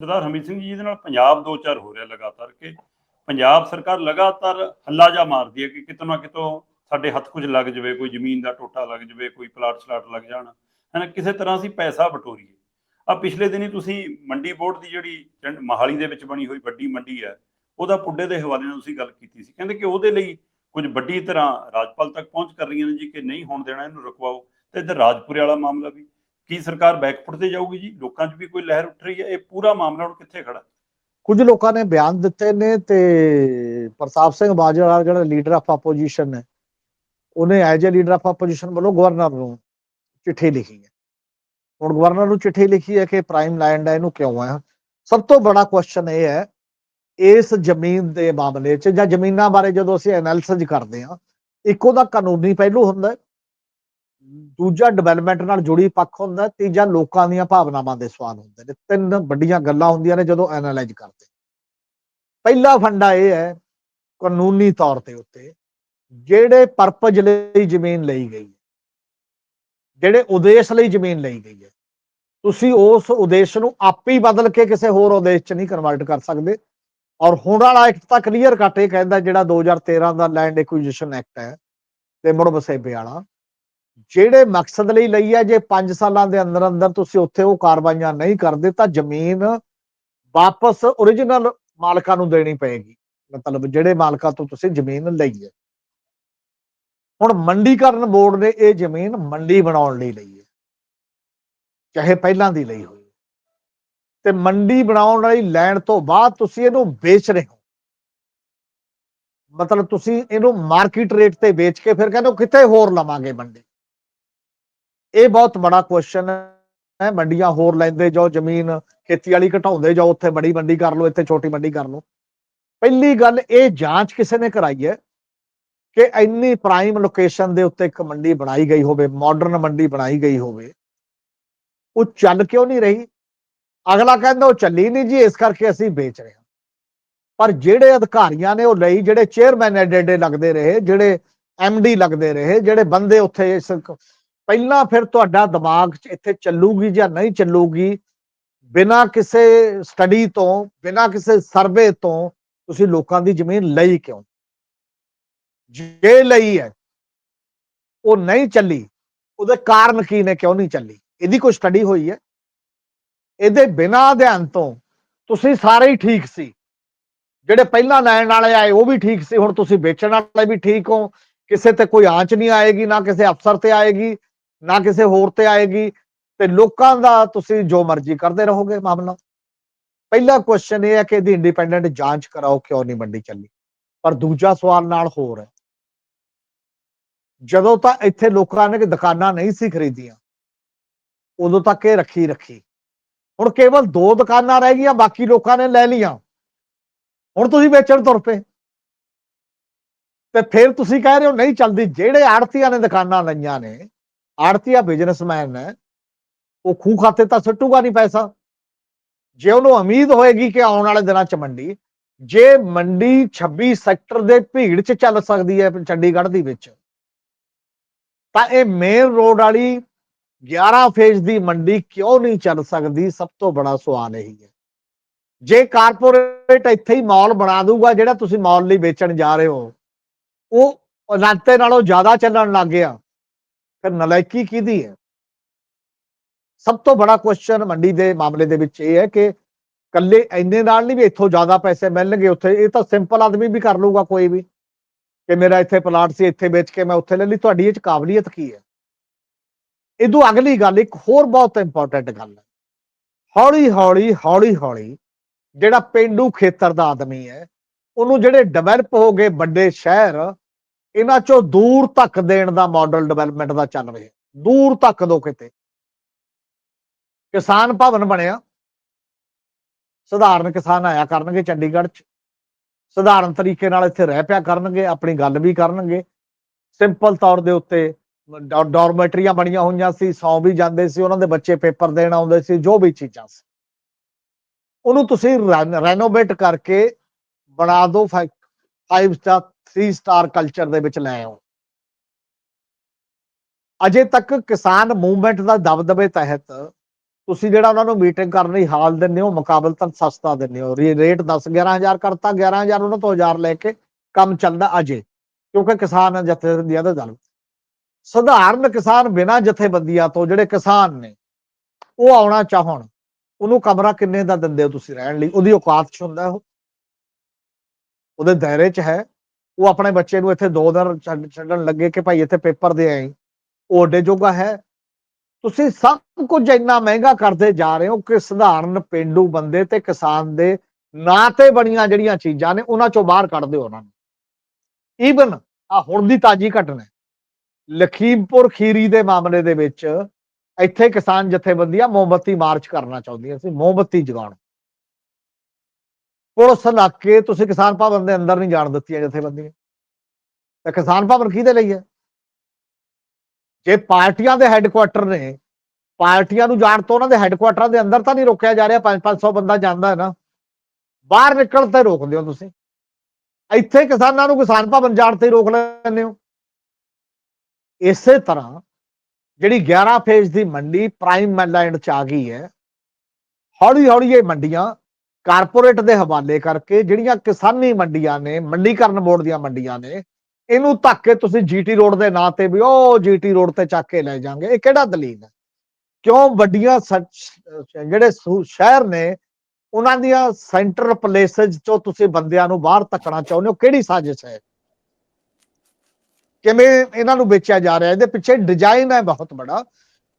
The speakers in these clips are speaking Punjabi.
ਸਰਦਾਰ ਹਰਮੀਤ ਸਿੰਘ ਜੀ, ਇਹਦੇ ਨਾਲ ਪੰਜਾਬ ਦੋ ਚਾਰ ਹੋ ਰਿਹਾ ਲਗਾਤਾਰ ਕਿ ਪੰਜਾਬ ਸਰਕਾਰ ਲਗਾਤਾਰ ਹੱਲਾ ਜਾ ਮਾਰਦੀ ਹੈ ਕਿ ਕਿਤੋਂ ਨਾ ਕਿਤੋਂ ਸਾਡੇ ਹੱਥ ਕੁਝ ਲੱਗ ਜਾਵੇ, ਕੋਈ ਜ਼ਮੀਨ ਦਾ ਟੋਟਾ ਲੱਗ ਜਾਵੇ, ਕੋਈ ਪਲਾਟ ਸਲਾਟ ਲੱਗ ਜਾਣ ਹਨਾ ਕਿਸੇ ਤਰ੍ਹਾਂ ਅਸੀਂ ਪੈਸਾ ਬਟੋਰੀਏ ਆ ਪਿਛਲੇ ਦਿਨੀ ਤੁਸੀਂ ਮੰਡੀ ਬੋਰਡ ਦੀ ਜਿਹੜੀ ਚੰਡ- ਮੋਹਾਲੀ ਦੇ ਵਿੱਚ ਬਣੀ ਹੋਈ ਵੱਡੀ ਮੰਡੀ ਹੈ, ਉਹਦਾ ਪੁੱਡੇ ਦੇ ਹਵਾਲੇ ਨਾਲ ਤੁਸੀਂ ਗੱਲ ਕੀਤੀ ਸੀ। ਕਹਿੰਦੇ ਕਿ ਉਹਦੇ ਲਈ ਕੁਝ ਵੱਡੀ ਤਰ੍ਹਾਂ ਰਾਜਪਾਲ ਤੱਕ ਪਹੁੰਚ ਕਰ ਰਹੀਆਂ ਨੇ ਜੀ ਕਿ ਨਹੀਂ, ਹੋਣ ਦੇਣਾ ਇਹਨੂੰ ਰੁਕਵਾਓ। ਤੇ ਇੱਧਰ ਰਾਜਪੁਰੇ ਵਾਲਾ ਮਾਮਲਾ ਵੀ। ਕੀ ਸਰਕਾਰ ਬੈਕਫੁੱਟ ਤੇ ਜਾਊਗੀ ਜੀ? ਲੋਕਾਂ 'ਚ ਵੀ ਕੋਈ ਲਹਿਰ ਉੱਠ ਰਹੀ ਹੈ? ਇਹ ਪੂਰਾ ਮਾਮਲਾ ਹੁਣ ਕਿੱਥੇ ਖੜਾ? ਕੁਝ ਲੋਕਾਂ ਨੇ ਬਿਆਨ ਦਿੱਤੇ ਨੇ ਤੇ ਪ੍ਰਤਾਪ ਸਿੰਘ ਬਾਜਵਾ ਜਿਹੜਾ ਲੀਡਰ ਆਫ ਆਪੋਜੀਸ਼ਨ ਹੈ, ਉਹਨੇ as a leader of opposition ਵੱਲੋਂ ਗਵਰਨਰ ਨੂੰ ਚਿੱਠੀ ਲਿਖੀ ਹੈ। ਹੁਣ ਗਵਰਨਰ ਨੂੰ ਚਿੱਠੀ ਲਿਖੀ ਹੈ ਕਿ ਪ੍ਰਾਈਮ ਲੈਂਡ ਹੈ, ਇਹਨੂੰ ਕਿਉਂ ਹੈ? ਸਭ ਤੋਂ ਬੜਾ ਕੁਐਸਚਨ ਇਹ ਹੈ, ਇਸ ਜ਼ਮੀਨ ਦੇ ਮਾਮਲੇ 'ਚ ਜਾਂ ਜ਼ਮੀਨਾਂ ਬਾਰੇ ਜਦੋਂ ਅਸੀਂ ਐਨਾਲਿਸਿਸ ਕਰਦੇ ਹਾਂ, ਇੱਕ ਉਹਦਾ ਕਾਨੂੰਨੀ ਪਹਿਲੂ ਹੁੰਦਾ ਹੈ ਦੂਜਾ ਡਿਵੈਲਪਮੈਂਟ ਨਾਲ ਜੁੜੀ ਪੱਖ ਹੁੰਦਾ, ਤੀਜਾ ਲੋਕਾਂ ਦੀਆਂ ਭਾਵਨਾਵਾਂ ਦੇ ਸਵਾਲ ਹੁੰਦੇ ਨੇ। ਤਿੰਨ ਵੱਡੀਆਂ ਗੱਲਾਂ ਹੁੰਦੀਆਂ ਨੇ ਜਦੋਂ ਐਨਾਲਾਈਜ਼ ਕਰਦੇ। ਪਹਿਲਾ ਫੰਡਾ ਇਹ ਹੈ, ਕਾਨੂੰਨੀ ਤੌਰ ਤੇ ਉੱਤੇ, ਜਿਹੜੇ ਪਰਪਸ ਲਈ ਜ਼ਮੀਨ ਲਈ ਗਈ ਹੈ, ਜਿਹੜੇ ਉਦੇਸ਼ ਲਈ ਜ਼ਮੀਨ ਲਈ ਗਈ ਹੈ। ਤੁਸੀਂ ਉਸ ਉਦੇਸ਼ ਨੂੰ ਆਪੇ ਹੀ ਬਦਲ ਕੇ ਕਿਸੇ ਹੋਰ ਉਦੇਸ਼ 'ਚ ਨਹੀਂ ਕਨਵਰਟ ਕਰ ਸਕਦੇ। ਔਰ ਹੁਣ ਵਾਲਾ ਐਕਟ ਤਾਂ ਕਲੀਅਰ ਕੱਟ ਇਹ ਕਹਿੰਦਾ ਜਿਹੜਾ 2013 ਦਾ ਲੈਂਡ ਐਕੁਜੀਸ਼ਨ ਐਕਟ ਹੈ, ਤੇ ਮੁੜ ਵਸੇਬੇ ਵਾਲਾ। ਜਿਹੜੇ ਮਕਸਦ ਲਈ ਲਈ ਹੈ ਜੇ 5 ਸਾਲਾਂ ਦੇ ਅੰਦਰ ਅੰਦਰ ਤੁਸੀਂ ਉੱਥੇ ਉਹ ਕਾਰਵਾਈਆਂ ਨਹੀਂ ਕਰਦੇ, ਤਾਂ ਜ਼ਮੀਨ ਵਾਪਸ origignal ਮਾਲਕਾਂ ਨੂੰ ਦੇਣੀ ਪਏਗੀ। ਮਤਲਬ ਜਿਹੜੇ ਮਾਲਕਾਂ ਤੋਂ ਤੁਸੀਂ ਜ਼ਮੀਨ ਲਈ ਹੈ। ਹੁਣ ਮੰਡੀਕਰਨ ਬੋਰਡ ਨੇ ਇਹ ਜ਼ਮੀਨ ਮੰਡੀ ਬਣਾਉਣ ਲਈ ਲਈ ਹੈ। ਚਾਹੇ ਪਹਿਲਾਂ ਦੀ ਲਈ ਹੋਈ। ਤੇ ਮੰਡੀ ਬਣਾਉਣ ਲਈ ਲੈਣ ਤੋਂ ਬਾਅਦ ਤੁਸੀਂ ਇਹਨੂੰ ਵੇਚ ਰਹੇ ਹੋ। ਮਤਲਬ ਤੁਸੀਂ ਇਹਨੂੰ ਮਾਰਕੀਟ ਰੇਟ ਤੇ ਵੇਚ ਕੇ ਫਿਰ ਕਹਿੰਦੇ ਹੋ ਕਿਤੇ ਹੋਰ ਲਵਾਂਗੇ ਮੰਡੀ। ਇਹ ਬਹੁਤ ਬੜਾ ਕੁਐਸਚਨ ਹੈ। ਮੰਡੀਆਂ ਹੋਰ ਲੈਂਦੇ ਜਾਓ, ਜ਼ਮੀਨ ਖੇਤੀ ਵਾਲੀ ਘਟਾਉਂਦੇ ਜਾਓ, ਉੱਥੇ ਬੜੀ ਮੰਡੀ ਕਰ ਲਓ, ਇੱਥੇ ਛੋਟੀ ਮੰਡੀ ਕਰ ਲਓ। ਪਹਿਲੀ ਗੱਲ ਇਹ ਜਾਂਚ ਕਿਸੇ ਨੇ ਕਰਾਈ ਹੈ ਕਿ ਇੰਨੀ ਪ੍ਰਾਈਮ ਲੋਕੇਸ਼ਨ ਦੇ ਉੱਤੇ ਇੱਕ ਮੰਡੀ ਬਣਾਈ ਗਈ ਹੋਵੇ ਮਾਡਰਨ ਮੰਡੀ ਬਣਾਈ ਗਈ ਹੋਵੇ, ਉਹ ਚੱਲ ਕਿਉਂ ਨਹੀਂ ਰਹੀ? ਅਗਲਾ ਕਹਿੰਦਾ ਉਹ ਚੱਲੀ ਨਹੀਂ ਜੀ, ਇਸ ਕਰਕੇ ਅਸੀਂ ਵੇਚ ਰਹੇ ਹਾਂ। ਪਰ ਜਿਹੜੇ ਅਧਿਕਾਰੀਆਂ ਨੇ ਉਹ ਲਈ, ਜਿਹੜੇ ਚੇਅਰਮੈਨ ਐਡੇ ਲੱਗਦੇ ਰਹੇ, ਜਿਹੜੇ ਐਮਡੀ ਲੱਗਦੇ ਰਹੇ, ਜਿਹੜੇ ਬੰਦੇ ਉੱਥੇ ਇਸ ਪਹਿਲਾਂ ਫਿਰ ਤੁਹਾਡਾ ਦਿਮਾਗ 'ਚ ਇੱਥੇ ਚੱਲੂਗੀ ਜਾਂ ਨਹੀਂ ਚੱਲੂਗੀ, ਬਿਨਾਂ ਕਿਸੇ ਸਟੱਡੀ ਤੋਂ, ਬਿਨਾਂ ਕਿਸੇ ਸਰਵੇ ਤੋਂ ਤੁਸੀਂ ਲੋਕਾਂ ਦੀ ਜ਼ਮੀਨ ਲਈ ਕਿਉਂ? ਜੇ ਲਈ ਹੈ, ਉਹ ਨਹੀਂ ਚੱਲੀ, ਉਹਦੇ ਕਾਰਨ ਕੀ ਨੇ ਕਿਉਂ ਨਹੀਂ ਚੱਲੀ? ਇਹਦੀ ਕੋਈ ਸਟੱਡੀ ਹੋਈ ਹੈ? ਇਹਦੇ ਬਿਨਾਂ ਅਧਿਐਨ ਤੋਂ ਤੁਸੀਂ ਸਾਰੇ ਹੀ ਠੀਕ ਸੀ। ਜਿਹੜੇ ਪਹਿਲਾਂ ਲੈਣ ਵਾਲੇ ਆਏ, ਉਹ ਵੀ ਠੀਕ ਸੀ, ਹੁਣ ਤੁਸੀਂ ਵੇਚਣ ਵਾਲੇ ਵੀ ਠੀਕ ਹੋ। ਕਿਸੇ ਤੇ ਕੋਈ ਆਂਚ ਨਹੀਂ ਆਏਗੀ, ਨਾ ਕਿਸੇ ਅਫਸਰ ਤੇ ਆਏਗੀ। ਨਾ ਕਿਸੇ ਹੋਰ ਤੇ ਆਏਗੀ ਤੇ ਲੋਕਾਂ ਦਾ ਤੁਸੀਂ ਜੋ ਮਰਜ਼ੀ ਕਰਦੇ ਰਹੋਗੇ ਮਾਮਲਾ। ਪਹਿਲਾ ਕੁਐਸਚਨ ਇਹ ਹੈ ਕਿ ਇਹਦੀ ਇੰਡੀਪੈਂਡੈਂਟ ਜਾਂਚ ਕਰਾਓ ਕਿਉਂ ਨਹੀਂ ਮੰਡੀ ਚੱਲੀ। ਪਰ ਦੂਜਾ ਸਵਾਲ ਨਾਲ ਹੋਰ ਹੈ। ਜਦੋਂ ਤਾਂ ਇੱਥੇ ਲੋਕਾਂ ਨੇ ਕਿ ਦੁਕਾਨਾਂ ਨਹੀਂ ਸੀ ਖਰੀਦੀਆਂ, ਉਦੋਂ ਤੱਕ ਇਹ ਰੱਖੀ ਰੱਖੀ। ਹੁਣ ਕੇਵਲ ਦੋ ਦੁਕਾਨਾਂ ਰਹਿ ਗਈਆਂ, ਬਾਕੀ ਲੋਕਾਂ ਨੇ ਲੈ ਲਈਆਂ। ਹੁਣ ਤੁਸੀਂ ਵੇਚਣ ਤੁਰ ਪਏ। ਤੇ ਫਿਰ ਤੁਸੀਂ ਕਹਿ ਰਹੇ ਹੋ, ਨਹੀਂ ਚੱਲਦੀ, ਜਿਹੜੇ ਆੜਤੀਆਂ ਨੇ ਦੁਕਾਨਾਂ ਲਈਆਂ ਨੇ ਆੜਤੀਆ ਬਿਜ਼ਨਸਮੈਨ ਹੈ, ਉਹ ਖੂ ਖਾਤੇ ਤਾਂ ਸੁੱਟੂਗਾ ਨਹੀਂ ਪੈਸਾ। ਜੇ ਉਹਨੂੰ ਉਮੀਦ ਹੋਏਗੀ ਕਿ ਆਉਣ ਵਾਲੇ ਦਿਨਾਂ 'ਚ ਮੰਡੀ, ਜੇ ਮੰਡੀ 26 ਸੈਕਟਰ ਦੇ ਭੀੜ 'ਚ ਚੱਲ ਸਕਦੀ ਹੈ ਚੰਡੀਗੜ੍ਹ ਦੀ ਵਿੱਚ, ਤਾਂ ਇਹ ਮੇਨ ਰੋਡ ਵਾਲੀ 11 ਫੇਜ਼ ਦੀ ਮੰਡੀ ਕਿਉਂ ਨਹੀਂ ਚੱਲ ਸਕਦੀ? ਸਭ ਤੋਂ ਬੜਾ ਸਵਾਲ ਇਹੀ ਹੈ। ਜੇ ਕਾਰਪੋਰੇਟ ਇੱਥੇ ਹੀ ਮਾਲ ਬਣਾ ਦੂਗਾ ਜਿਹੜਾ ਤੁਸੀਂ ਮਾਲ ਲਈ ਵੇਚਣ ਜਾ ਰਹੇ ਹੋ, ਉਹ ਰਾਤੇ ਨਾਲੋਂ ਜ਼ਿਆਦਾ ਚੱਲਣ ਲੱਗ ਗਿਆ। ਫਿਰ ਨਲਾਇਕੀ ਕਿਹਦੀ ਹੈ? ਸਭ ਤੋਂ ਬੜਾ ਕੁਐਸਚਨ ਮੰਡੀ ਦੇ ਮਾਮਲੇ ਦੇ ਵਿੱਚ ਇਹ ਹੈ ਕਿ ਕੱਲੇ ਇੰਨੇ ਨਾਲ ਨਹੀਂ ਵੀ ਇੱਥੋਂ ਜ਼ਿਆਦਾ ਪੈਸੇ ਮਿਲਣਗੇ ਉੱਥੇ। ਇਹ ਤਾਂ ਸਿੰਪਲ ਆਦਮੀ ਵੀ ਕਰ ਲੂਗਾ ਕੋਈ ਵੀ ਕਿ ਮੇਰਾ ਇੱਥੇ ਪਲਾਟ ਸੀ, ਇੱਥੇ ਵੇਚ ਕੇ ਮੈਂ ਉੱਥੇ ਲੈ ਲਈ। ਤੁਹਾਡੀ ਇਹ ਚ ਕਾਬਲੀਅਤ ਕੀ ਹੈ? ਇਦੋਂ ਅਗਲੀ ਗੱਲ, ਇੱਕ ਹੋਰ ਬਹੁਤ ਇੰਪੋਰਟੈਂਟ ਗੱਲ ਹੈ। ਹੌਲੀ ਹੌਲੀ ਹੌਲੀ ਹੌਲੀ ਜਿਹੜਾ ਪਿੰਡੂ ਖੇਤਰ ਦਾ ਆਦਮੀ ਹੈ, ਉਹਨੂੰ ਜਿਹੜੇ ਡਿਵੈਲਪ ਹੋ ਗਏ ਵੱਡੇ ਸ਼ਹਿਰ ਇਹਨਾਂ ਚੋਂ ਦੂਰ ਤੱਕ ਦੇਣ ਦਾ ਮਾਡਲ ਡਿਵੈਲਪਮੈਂਟ ਦਾ ਚੱਲ ਰਿਹਾ। ਦੂਰ ਤੱਕ ਦੋ ਕਿਤੇ। ਕਿਸਾਨ ਭਵਨ ਬਣਿਆ। ਸਧਾਰਨ ਕਿਸਾਨ ਆਇਆ ਕਰਨਗੇ ਚੰਡੀਗੜ੍ਹ 'ਚ। ਸਧਾਰਨ ਤਰੀਕੇ ਨਾਲ ਇੱਥੇ ਰਹਿ ਪਿਆ ਕਰਨਗੇ, ਆਪਣੀ ਗੱਲ ਵੀ ਕਰਨਗੇ। ਸਿੰਪਲ ਤੌਰ ਦੇ ਉੱਤੇ ਡਾਰਮੈਟਰੀਆਂ ਬਣੀਆਂ ਹੋਈਆਂ ਸੀ, ਸੌ ਵੀ ਜਾਂਦੇ ਸੀ, ਉਹਨਾਂ ਦੇ ਬੱਚੇ ਪੇਪਰ ਦੇਣ ਆਉਂਦੇ ਸੀ, ਜੋ ਵੀ ਚੀਜ਼ਾਂ ਸੀ। ਉਹਨੂੰ ਤੁਸੀਂ ਰੈਨੋਵੇਟ ਕਰਕੇ ਬਣਾ ਦਿਓ 5 ਸਟਾਰ 3 ਸਟਾਰ ਕਲਚਰ ਦੇ ਵਿੱਚ ਲੈ ਆਓ। ਅਜੇ ਤੱਕ ਕਿਸਾਨ ਮੂਵਮੈਂਟ ਦਾ ਦਬਦਬੇ ਤਹਿਤ ਤੁਸੀਂ ਜਿਹੜਾ ਉਹਨਾਂ ਨੂੰ ਮੀਟਿੰਗ ਕਰਨ ਲਈ ਹਾਲ ਦਿੰਦੇ ਹੋ ਮੁਕਾਬਲਤਨ ਸਸਤਾ ਦਿੰਦੇ ਹੋ। ਰੇ- ਰੇਟ 10 11000 ਕਰਤਾ 11000 ਉਹਨਾਂ ਤੋਂ 1000 ਲੈ ਕੇ ਕੰਮ ਚੱਲਦਾ ਅਜੇ, ਕਿਉਂਕਿ ਕਿਸਾਨ ਜਥੇਬੰਦੀਆਂ ਦਾ ਦਲ। ਸਧਾਰਨ ਕਿਸਾਨ ਬਿਨਾਂ ਜਥੇਬੰਦੀਆਂ ਤੋਂ ਜਿਹੜੇ ਕਿਸਾਨ ਨੇ, ਉਹ ਆਉਣਾ ਚਾਹਣ, ਉਹਨੂੰ ਕਮਰਾ ਕਿੰਨੇ ਦਾ ਦਿੰਦੇ ਹੋ ਤੁਸੀਂ ਰਹਿਣ ਲਈ? ਉਹਦੀ ਔਕਾਤ ਚ ਹੁੰਦਾ ਉਹ। ਉਹਦੇ ਦਾਇਰੇ ਚ ਹੈ। ਉਹ ਆਪਣੇ ਬੱਚੇ ਨੂੰ ਇੱਥੇ ਦੋ ਦਿਨ ਛੱਡ- ਛੱਡਣ ਲੱਗੇ ਕਿ ਭਾਈ ਇੱਥੇ ਪੇਪਰ ਦੇ ਆਈ ਉਹ ਓਡੇ ਜੋਗਾ ਹੈ। ਤੁਸੀਂ ਸਭ ਕੁਝ ਇੰਨਾ ਮਹਿੰਗਾ ਕਰਦੇ ਜਾ ਰਹੇ ਹੋ ਕਿ ਸਧਾਰਨ ਪਿੰਡੂ ਬੰਦੇ ਤੇ ਕਿਸਾਨ ਦੇ ਨਾਂ ਤੇ ਬਣੀਆਂ ਜਿਹੜੀਆਂ ਚੀਜ਼ਾਂ ਨੇ, ਉਹਨਾਂ ਚੋਂ ਬਾਹਰ ਕੱਢ ਦਿਓ ਉਹਨਾਂ ਨੂੰ। ਈਵਨ ਆ ਹੁਣ ਦੀ ਤਾਜੀ ਘਟਨਾ ਹੈ। ਲਖੀਮਪੁਰ ਖੀਰੀ ਦੇ ਮਾਮਲੇ ਦੇ ਵਿੱਚ ਇੱਥੇ ਕਿਸਾਨ ਜਥੇਬੰਦੀਆਂ ਮੋਮਬੱਤੀ ਮਾਰਚ ਕਰਨਾ ਚਾਹੁੰਦੀਆਂ ਸੀ। ਮੋਮਬੱਤੀ ਜਗਾਉਣ। ਪੁਲਿਸ ਇਲਾਕੇ ਤੁਸੀਂ ਕਿਸਾਨ ਭਵਨ ਦੇ ਅੰਦਰ ਨਹੀਂ ਜਾਣ ਦਿੱਤੀਆਂ ਜਥੇਬੰਦੀਆਂ। ਤੇ ਕਿਸਾਨ ਭਵਨ ਕਿਹਦੇ ਲਈ ਹੈ? ਜੇ ਪਾਰਟੀਆਂ ਦੇ ਹੈੱਡਕੁਆਟਰ ਨੇ, ਪਾਰਟੀਆਂ ਨੂੰ ਜਾਣ ਤੋਂ ਉਹਨਾਂ ਦੇ ਹੈੱਡਕੁਆਟਰਾਂ ਦੇ ਅੰਦਰ ਤਾਂ ਨਹੀਂ ਰੋਕਿਆ ਜਾ ਰਿਹਾ 5-500 ਬੰਦਾ ਜਾਂਦਾ ਹੈ ਨਾ। ਬਾਹਰ ਨਿਕਲ ਤੇ ਰੋਕਦੇ ਹੋ ਤੁਸੀਂ। ਇੱਥੇ ਕਿਸਾਨਾਂ ਨੂੰ ਕਿਸਾਨ ਭਵਨ ਜਾਣ ਤੇ ਰੋਕ ਲੈਂਦੇ ਹੋ। ਇਸੇ ਤਰ੍ਹਾਂ ਜਿਹੜੀ 11 ਫੇਜ਼ ਦੀ ਮੰਡੀ ਪ੍ਰਾਈਮ ਲੈਂਡ ਚ ਆ ਗਈ ਹੈ ਹੌਲੀ ਹੌਲੀ ਇਹ ਮੰਡੀਆਂ ਕਾਰਪੋਰੇਟ ਦੇ ਹਵਾਲੇ ਕਰਕੇ ਜਿਹੜੀਆਂ ਕਿਸਾਨੀ ਮੰਡੀਆਂ ਨੇ, ਮੰਡੀਕਰਨ ਬੋਰਡ ਦੀਆਂ ਮੰਡੀਆਂ ਨੇ, ਇਹਨੂੰ ਧੱਕ ਕੇ ਤੁਸੀਂ ਜੀਟੀ ਰੋਡ ਦੇ ਨਾਂ ਤੇ ਵੀ ਉਹ ਜੀਟੀ ਰੋਡ ਤੇ ਚੱਕ ਕੇ ਲੈ ਜਾਾਂਗੇ ਇਹ ਕਿਹੜਾ ਦਲੀਲ ਹੈ? ਕਿਉਂ ਵੱਡੀਆਂ ਜਿਹੜੇ ਸ਼ਹਿਰ ਨੇ, ਉਹਨਾਂ ਦੀਆਂ ਸੈਂਟਰ ਪਲੇਸਸ ਚੋਂ ਤੁਸੀਂ ਬੰਦਿਆਂ ਨੂੰ ਬਾਹਰ ਧੱਕਣਾ ਚਾਹੁੰਦੇ ਹੋ, ਕਿਹੜੀ ਸਾਜ਼ਿਸ਼ ਹੈ? ਕਿਵੇਂ ਇਹਨਾਂ ਨੂੰ ਵੇਚਿਆ ਜਾ ਰਿਹਾ? ਇਹਦੇ ਪਿੱਛੇ ਡਿਜ਼ਾਈਨ ਹੈ ਬਹੁਤ ਬੜਾ।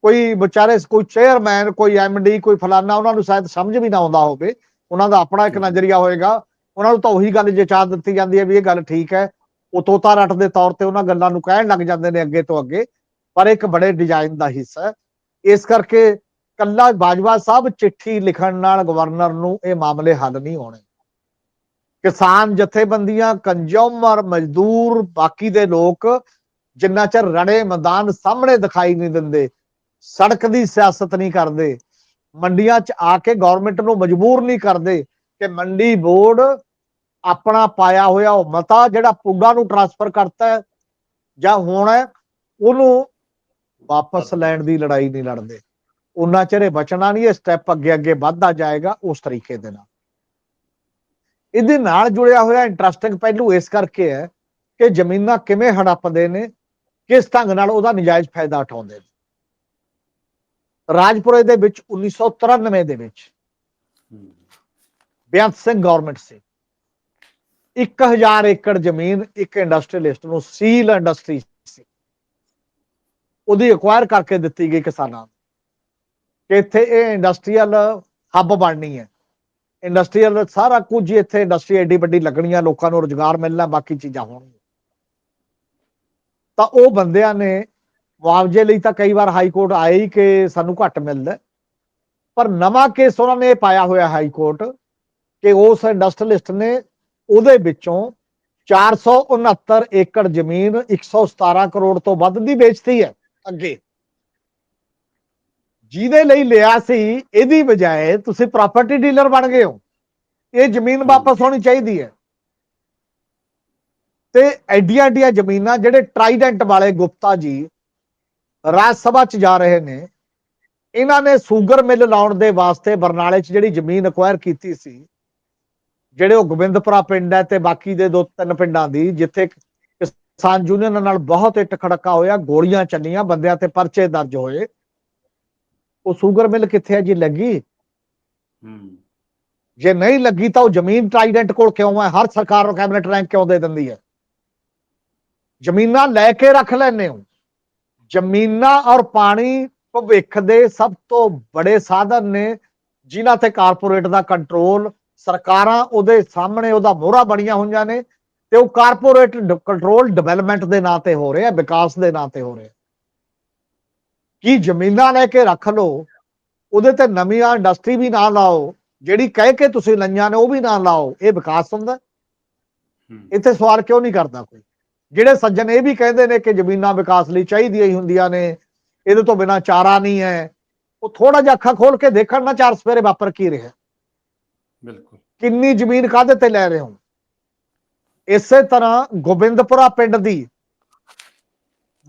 ਕੋਈ ਵਿਚਾਰੇ, ਕੋਈ ਚੇਅਰਮੈਨ ਕੋਈ ਐਮਡੀ ਕੋਈ ਫਲਾਨਾ, ਉਹਨਾਂ ਨੂੰ ਸ਼ਾਇਦ ਸਮਝ ਵੀ ਨਾ ਆਉਂਦਾ ਹੋਵੇ। ਉਹਨਾਂ ਦਾ ਆਪਣਾ ਇੱਕ ਨਜ਼ਰੀਆ ਹੋਏਗਾ। ਉਹਨਾਂ ਨੂੰ ਤਾਂ ਉਹੀ ਗੱਲ ਜਚਾ ਦਿੱਤੀ ਜਾਂਦੀ ਹੈ ਵੀ ਇਹ ਗੱਲ ਠੀਕ ਹੈ। ਉਹ ਤੋਤਾ ਰੱਟ ਦੇ ਤੌਰ ਤੇ ਉਹਨਾਂ ਗੱਲਾਂ ਨੂੰ ਕਹਿਣ ਲੱਗ ਜਾਂਦੇ ਨੇ ਅੱਗੇ ਤੋਂ ਅੱਗੇ ਪਰ ਇੱਕ ਬੜੇ ਡਿਜ਼ਾਈਨ ਦਾ ਹਿੱਸਾ ਹੈ। ਇਸ ਕਰਕੇ ਕੱਲਾ ਬਾਜਵਾ ਸਾਹਿਬ ਚਿੱਠੀ ਲਿਖਣ ਨਾਲ ਗਵਰਨਰ ਨੂੰ ਇਹ ਮਾਮਲੇ ਹੱਲ ਨਹੀਂ ਹੋਣੇ। ਕਿਸਾਨ ਜਥੇਬੰਦੀਆਂ ਕੰਜ਼ਿਊਮਰ ਮਜ਼ਦੂਰ ਬਾਕੀ ਦੇ ਲੋਕ ਜਿੰਨਾ ਚਿਰ ਰਣੇ ਮੈਦਾਨ ਸਾਹਮਣੇ ਦਿਖਾਈ ਨਹੀਂ ਦਿੰਦੇ ਸੜਕ ਦੀ ਸਿਆਸਤ ਨਹੀਂ ਕਰਦੇ ਮੰਡੀਆਂ 'ਚ ਆ ਕੇ ਗਵਰਨਮੈਂਟ ਨੂੰ ਮਜਬੂਰ ਨਹੀਂ ਕਰਦੇ ਕਿ ਮੰਡੀ ਬੋਰਡ ਆਪਣਾ ਪਾਇਆ ਹੋਇਆ ਉਹ ਮਤਾ ਜਿਹੜਾ ਪੁੱਗਾ ਨੂੰ ਟਰਾਂਸਫਰ ਕਰਤਾ ਹੈ ਜਾਂ ਹੋਣਾ ਉਹਨੂੰ ਵਾਪਸ ਲੈਣ ਦੀ ਲੜਾਈ ਨਹੀਂ ਲੜਦੇ। ਉਹਨਾਂ ਇਹ ਬਚਣਾ ਨਹੀਂ ਇਹ ਸਟੈਪ ਅੱਗੇ ਅੱਗੇ ਵੱਧਦਾ ਜਾਏਗਾ ਉਸ ਤਰੀਕੇ ਦੇ ਨਾਲ। ਇਹਦੇ ਨਾਲ ਜੁੜਿਆ ਹੋਇਆ ਇੰਟਰਸਟਿੰਗ ਪਹਿਲੂ ਇਸ ਕਰਕੇ ਹੈ ਕਿ ਜ਼ਮੀਨਾਂ ਕਿਵੇਂ ਹੜੱਪਦੇ ਨੇ ਕਿਸ ਢੰਗ ਨਾਲ ਉਹਦਾ ਨਜਾਇਜ਼ ਫਾਇਦਾ ਉਠਾਉਂਦੇ ਨੇ। ਰਾਜਪੁਰੇ ਦੇ ਵਿੱਚ 1993 ਦੇ ਵਿੱਚ ਹੂੰ। ਸਿੰਘ ਗਵਰਨਮੈਂਟ ਸੀ। 1000 ਏਕੜ ਜ਼ਮੀਨ ਇੱਕ ਇੰਡਸਟਰੀਅਲਿਸਟ ਨੂੰ ਸੀਲ ਇੰਡਸਟਰੀ ਸੀ। ਉਹਦੀ ਐਕਵਾਇਰ ਕਰਕੇ ਦਿੱਤੀ ਗਈ ਕਿਸਾਨਾਂ ਨੂੰ। ਕਿ ਇੱਥੇ ਇਹ ਇੰਡਸਟਰੀਅਲ ਹੱਬ ਬਣਨੀ ਹੈ। ਇੰਡਸਟਰੀਅਲ ਸਾਰਾ ਕੁਝ ਇੱਥੇ ਇੰਡਸਟਰੀ ਐਡੀ ਵੱਡੀ ਲੱਗਣੀ ਲੱਗਣੀਆਂ, ਲੋਕਾਂ ਨੂੰ ਰੋਜ਼ਗਾਰ ਮਿਲਣਾ, ਬਾਕੀ ਚੀਜ਼ਾਂ ਹੋਣਗੀਆਂ। ਤਾਂ ਉਹ ਬੰਦਿਆਂ ਨੇ ਮੁਆਵਜ਼ੇ ਲਈ ਤਾਂ ਕਈ ਵਾਰ ਹਾਈ ਕੋਰਟ ਆਏ ਹੀ ਕਿ ਸਾਨੂੰ ਘੱਟ ਮਿਲਦਾ। ਪਰ ਨਵਾਂ ਕੇਸ ਉਹਨਾਂ ਨੇ ਪਾਇਆ ਹੋਇਆ ਹਾਈ ਕੋਰਟ ਕਿ ਉਸ ਇੰਡਸਟਰੀਲਿਸਟ ਨੇ ਉਹਦੇ ਵਿੱਚੋਂ 469 ਏਕੜ ਜ਼ਮੀਨ 117 ਕਰੋੜ ਤੋਂ ਵੱਧ ਦੀ ਵੇਚਤੀ ਹੈ। ਅੱਗੇ। ਜਿਹਦੇ ਲਈ ਲਿਆ ਸੀ ਇਹਦੀ ਬਜਾਏ ਤੁਸੀਂ ਪ੍ਰਾਪਰਟੀ ਡੀਲਰ ਬਣ ਗਏ ਹੋ। ਇਹ ਜ਼ਮੀਨ ਵਾਪਸ ਹੋਣੀ ਚਾਹੀਦੀ ਹੈ। ਤੇ ਐਡੀਆਂ ਐਡੀਆਂ ਜ਼ਮੀਨਾਂ ਜਿਹੜੇ ਟਰਾਈਡੈਂਟ ਵਾਲੇ ਗੁਪਤਾ ਜੀ ਰਾਜ ਸਭਾ ਚ ਜਾ ਰਹੇ ਨੇ। ਇਹਨਾਂ ਨੇ ਸ਼ੂਗਰ ਮਿਲ ਲਾਉਣ ਦੇ ਵਾਸਤੇ ਬਰਨਾਲੇ 'ਚ ਜਿਹੜੀ ਜ਼ਮੀਨ ਅਕਵਾਇਰ ਕੀਤੀ ਸੀ ਜਿਹੜੇ ਉਹ ਗੋਬਿੰਦਪੁਰਾ ਪਿੰਡ ਹੈ ਤੇ ਬਾਕੀ ਦੇ ਦੋ ਤਿੰਨ ਪਿੰਡਾਂ ਦੀ ਜਿੱਥੇ ਕਿਸਾਨ ਯੂਨੀਅਨ ਨਾਲ ਬਹੁਤ ਇੱਟ ਖੜਕਾ ਹੋਇਆ ਗੋਲੀਆਂ ਚੱਲੀਆਂ ਬੰਦਿਆਂ ਤੇ ਪਰਚੇ ਦਰਜ ਹੋਏ। ਉਹ ਸ਼ੂਗਰ ਮਿਲ ਕਿੱਥੇ ਹੈ ਜੀ? ਲੱਗੀ? ਹੂੰ। ਜੇ ਨਹੀਂ ਲੱਗੀ ਤਾਂ ਉਹ ਜ਼ਮੀਨ ਟ੍ਰਾਈਡੈਂਟ ਕੋਲ ਕਿਉਂ ਹੈ? ਹਰ ਸਰਕਾਰ ਨੂੰ ਕੈਬਨਿਟ ਰੈਂਕ ਕਿਉਂ ਦੇ ਦਿੰਦੀ ਹੈ? ਜ਼ਮੀਨਾਂ ਲੈ ਕੇ ਰੱਖ ਲੈਂਦੇ ਹੋ। ਜ਼ਮੀਨਾਂ ਔਰ ਪਾਣੀ ਭਵਿੱਖ ਦੇ ਸਭ ਤੋਂ ਬੜੇ ਸਾਧਨ ਨੇ ਜਿਨ੍ਹਾਂ ਤੇ ਕਾਰਪੋਰੇਟ ਦਾ ਕੰਟਰੋਲ ਸਰਕਾਰਾਂ ਉਹਦੇ ਸਾਹਮਣੇ ਉਹਦਾ ਮੋਹਰਾ ਬਣੀਆਂ ਹੋਈਆਂ ਨੇ ਤੇ ਉਹ ਕਾਰਪੋਰੇਟ ਕੰਟਰੋਲ ਡਿਵੈਲਪਮੈਂਟ ਦੇ ਨਾਂ ਤੇ ਹੋ ਰਿਹਾ ਵਿਕਾਸ ਦੇ ਨਾਂ ਤੇ ਹੋ ਰਿਹਾ ਕੀ ਜ਼ਮੀਨਾਂ ਲੈ ਕੇ ਰੱਖ ਲਓ ਉਹਦੇ ਤੇ ਨਵੀਆਂ ਇੰਡਸਟਰੀ ਵੀ ਨਾ ਲਾਓ ਜਿਹੜੀ ਕਹਿ ਕੇ ਤੁਸੀਂ ਲਈਆਂ ਨੇ ਉਹ ਵੀ ਨਾ ਲਾਓ ਇਹ ਵਿਕਾਸ ਹੁੰਦਾ। ਇੱਥੇ ਸਵਾਲ ਕਿਉਂ ਨਹੀਂ ਕਰਦਾ ਕੋਈ? ਜਿਹੜੇ ਸੱਜਣ ਇਹ ਵੀ ਕਹਿੰਦੇ ਨੇ ਕਿ ਜ਼ਮੀਨਾਂ ਵਿਕਾਸ ਲਈ ਚਾਹੀਦੀਆਂ ਹੀ ਹੁੰਦੀਆਂ ਨੇ ਇਹਦੇ ਤੋਂ ਬਿਨਾ ਚਾਰਾ ਨਹੀਂ ਹੈ। ਉਹ ਥੋੜਾ ਜਿਹਾ ਅੱਖਾਂ ਖੋਲ ਕੇ ਦੇਖਣ ਨਾ ਚਾਰ ਸਵੇਰੇ ਵਾਪਰ ਕੀ ਰਿਹਾ। ਬਿਲਕੁਲ। ਕਿੰਨੀ ਜ਼ਮੀਨ ਕਾਹਦੇ ਤੇ ਲੈ ਰਹੇ ਹੋ? ਇਸੇ ਤਰ੍ਹਾਂ ਗੋਬਿੰਦਪੁਰਾ ਪਿੰਡ ਦੀ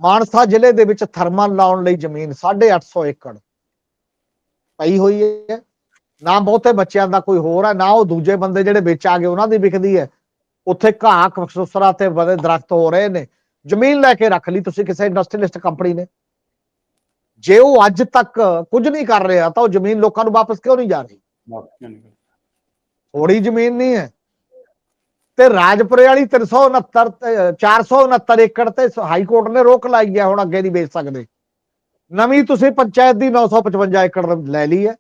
ਮਾਨਸਾ ਜ਼ਿਲ੍ਹੇ ਦੇ ਵਿੱਚ ਥਰਮਲ ਲਾਉਣ ਲਈ ਜ਼ਮੀਨ 850 ਏਕੜ ਪਈ ਹੋਈ ਹੈ। ਨਾ ਬਹੁਤੇ ਬੱਚਿਆਂ ਦਾ ਕੋਈ ਹੋਰ ਹੈ ਨਾ ਉਹ ਦੂਜੇ ਬੰਦੇ ਜਿਹੜੇ ਵਿੱਚ ਆ ਗਏ ਉਹਨਾਂ ਦੀ ਵਿਕਦੀ ਹੈ। ਉੱਥੇ ਘਾਹ ਕਸੂਸਰਾ ਤੇ ਬੜੇ ਦਰਖਤ ਹੋ ਰਹੇ ਨੇ। ਜ਼ਮੀਨ ਲੈ ਕੇ ਰੱਖ ਲਈ ਤੁਸੀਂ ਕਿਸੇ ਇੰਡਸਟਰੀਲਿਸਟ ਕੰਪਨੀ ਨੇ। ਜੇ ਉਹ ਅੱਜ ਤੱਕ ਕੁਝ ਨਹੀਂ ਕਰ ਰਿਹਾ ਤਾਂ ਉਹ ਜ਼ਮੀਨ ਲੋਕਾਂ ਨੂੰ ਵਾਪਸ ਕਿਉਂ ਨਹੀਂ ਜਾ ਰਹੀ। ਥੋੜੀ ਜ਼ਮੀਨ ਨਹੀਂ ਹੈ। ਤੇ ਰਾਜਪੁਰੇ ਵਾਲੀ 369 ਤੇ 469 ਏਕੜ ਤੇ ਹਾਈ ਕੋਰਟ ਨੇ ਰੋਕ ਲਾਈ ਹੈ ਹੁਣ ਅੱਗੇ ਨਹੀਂ ਵੇਚ ਸਕਦੇ। ਨਵੀਂ ਤੁਸੀਂ ਪੰਚਾਇਤ ਦੀ 955 ਏਕੜ ਲੈ ਲਈ ਹੈ।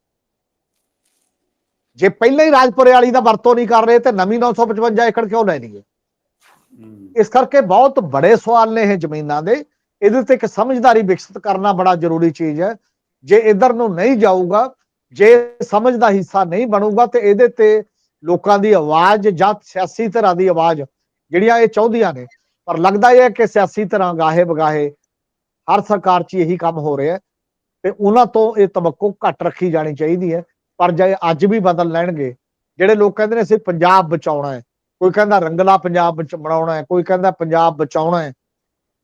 ਜੇ ਪਹਿਲਾਂ ਹੀ ਰਾਜਪੁਰੇ ਵਾਲੀ ਦਾ ਵਰਤੋਂ ਨਹੀਂ ਕਰ ਰਹੇ ਤੇ ਨਵੀਂ 955 ਏਕੜ ਕਿਉਂ ਲੈ ਲਈ ਹੈ। ਇਸ ਕਰਕੇ ਬਹੁਤ ਬੜੇ ਸਵਾਲ ਨੇ ਇਹ ਜ਼ਮੀਨਾਂ ਦੇ। ਇਹਦੇ ਤੇ ਇੱਕ ਸਮਝਦਾਰੀ ਵਿਕਸਿਤ ਕਰਨਾ ਬੜਾ ਜ਼ਰੂਰੀ ਚੀਜ਼ ਹੈ। ਜੇ ਇਧਰ ਨੂੰ ਨਹੀਂ ਜਾਊਗਾ ਜੇ ਸਮਝ ਦਾ ਹਿੱਸਾ ਨਹੀਂ ਬਣੂਗਾ ਤੇ ਇਹਦੇ ਤੇ ਲੋਕਾਂ ਦੀ ਆਵਾਜ਼ ਜਾਂ ਸਿਆਸੀ ਧਿਰਾਂ ਦੀ ਆਵਾਜ਼ ਜਿਹੜੀਆਂ ਇਹ ਚਾਹੁੰਦੀਆਂ ਨੇ ਪਰ ਲੱਗਦਾ ਇਹ ਹੈ ਕਿ ਸਿਆਸੀ ਧਿਰਾਂ ਗਾਹੇ ਬਗਾਹੇ ਹਰ ਸਰਕਾਰ 'ਚ ਇਹੀ ਕੰਮ ਹੋ ਰਿਹਾ ਤੇ ਉਹਨਾਂ ਤੋਂ ਇਹ ਤਵੱਕੋ ਘੱਟ ਰੱਖੀ ਜਾਣੀ ਚਾਹੀਦੀ ਹੈ। ਪਰ ਜੇ ਅੱਜ ਵੀ ਬਦਲ ਲੈਣਗੇ ਜਿਹੜੇ ਲੋਕ ਕਹਿੰਦੇ ਨੇ ਅਸੀਂ ਪੰਜਾਬ ਬਚਾਉਣਾ ਹੈ ਕੋਈ ਕਹਿੰਦਾ ਰੰਗਲਾ ਪੰਜਾਬ ਬਚ- ਬਣਾਉਣਾ ਹੈ ਕੋਈ ਕਹਿੰਦਾ ਪੰਜਾਬ ਬਚਾਉਣਾ ਹੈ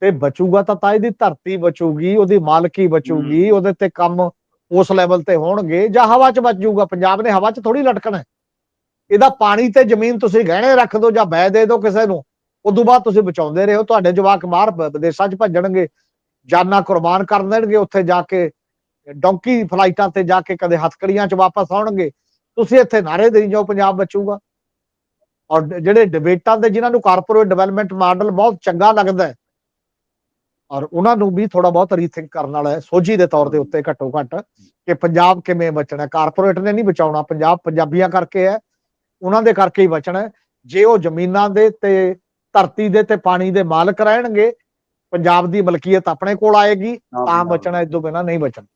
ਤੇ ਬਚੂਗਾ ਤਾਂ ਤਾਂ ਇਹਦੀ ਧਰਤੀ ਬਚੂਗੀ ਉਹਦੀ ਮਾਲਕੀ ਬਚੂਗੀ ਉਹਦੇ ਤੇ ਕੰਮ ਉਸ ਲੈਵਲ ਤੇ ਹੋਣਗੇ ਜਾਂ ਹਵਾ 'ਚ ਬਚ ਜਾਊਗਾ ਪੰਜਾਬ ਨੇ ਹਵਾ 'ਚ ਥੋੜੀ ਲਟਕਣਾ। ਇਹਦਾ ਪਾਣੀ ਤੇ ਜ਼ਮੀਨ ਤੁਸੀਂ ਗਹਿਣੇ ਰੱਖ ਦਿਓ ਜਾਂ ਬੈ ਦੇ ਦਿਓ ਕਿਸੇ ਨੂੰ ਉਦੋਂ ਬਾਅਦ ਤੁਸੀਂ ਬਚਾਉਂਦੇ ਰਹੋ ਤੁਹਾਡੇ ਜਵਾਕ ਬ- ਵਿਦੇਸ਼ਾਂ 'ਚ ਭੱਜਣਗੇ ਜਾਨਾਂ ਕੁਰਬਾਨ ਕਰ ਦੇਣਗੇ ਉੱਥੇ ਜਾ ਕੇ ਡੌਂਕੀ ਫਲਾਈਟਾਂ ਤੇ ਜਾ ਕੇ ਕਦੇ ਹਥਕੜੀਆਂ 'ਚ ਵਾਪਸ ਆਉਣਗੇ ਤੁਸੀਂ ਇੱਥੇ ਨਾਰੇ ਦੇਈ ਜਾਓ ਪੰਜਾਬ ਬਚੂਗਾ ਔਰ ਜਿਹੜੇ ਡਿਬੇਟਾਂ ਦੇ ਜਿਨ੍ਹਾਂ ਨੂੰ ਕਾਰਪੋਰੇਟ ਡਿਵੈਲਪਮੈਂਟ ਮਾਡਲ ਬਹੁਤ ਚੰਗਾ ਲੱਗਦਾ ਹੈ ਔਰ ਉਹਨਾਂ ਨੂੰ ਵੀ ਥੋੜਾ ਬਹੁਤ ਰੀਥਿੰਕ ਕਰਨ ਵਾਲਾ ਹੈ ਸੋਝੀ ਦੇ ਤੌਰ ਦੇ ਉੱਤੇ ਘੱਟੋ ਘੱਟ ਕਿ ਪੰਜਾਬ ਕਿਵੇਂ ਬਚਣਾ ਕਾਰਪੋਰੇਟ ਨੇ ਨਹੀਂ ਬਚਾਉਣਾ ਪੰਜਾਬ ਪੰਜਾਬੀਆਂ ਕਰਕੇ ਹੈ ਉਹਨਾਂ ਦੇ ਕਰਕੇ ਹੀ ਬਚਣਾ। ਜੇ ਉਹ ਜ਼ਮੀਨਾਂ ਦੇ ਤੇ ਧਰਤੀ ਦੇ ਤੇ ਪਾਣੀ ਦੇ ਮਾਲਕ ਰਹਿਣਗੇ ਪੰਜਾਬ ਦੀ ਮਲਕੀਅਤ ਆਪਣੇ ਕੋਲ ਆਏਗੀ ਤਾਂ। ਬਚਣਾ ਇਦੋਂ ਬਿਨਾਂ ਨਹੀਂ ਬਚਣਾ